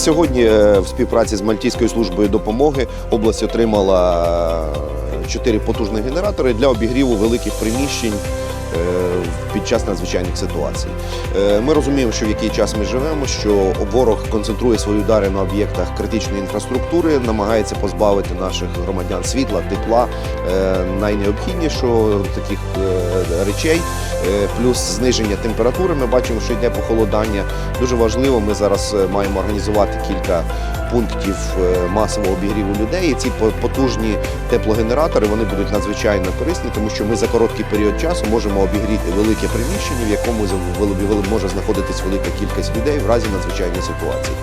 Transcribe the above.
Сьогодні е, в співпраці з Мальтійською службою допомоги область отримала е, чотири потужні генератори для обігріву великих приміщень під час надзвичайних ситуацій. Е, Ми розуміємо, що в який час ми живемо, що ворог концентрує свої удари на об'єктах критичної інфраструктури, намагається позбавити наших громадян світла, тепла, е, найнеобхіднішого таких е, речей, е, плюс зниження температури. Ми бачимо, що йде похолодання. Дуже важливо, ми зараз е, маємо організувати кілька пунктів е, масового обігріву людей. І ці по- потужні теплогенератори вони будуть надзвичайно корисні, тому що ми за короткий період часу можемо обігріти велике приміщення, в якому може знаходитись велика кількість людей в разі надзвичайної ситуації.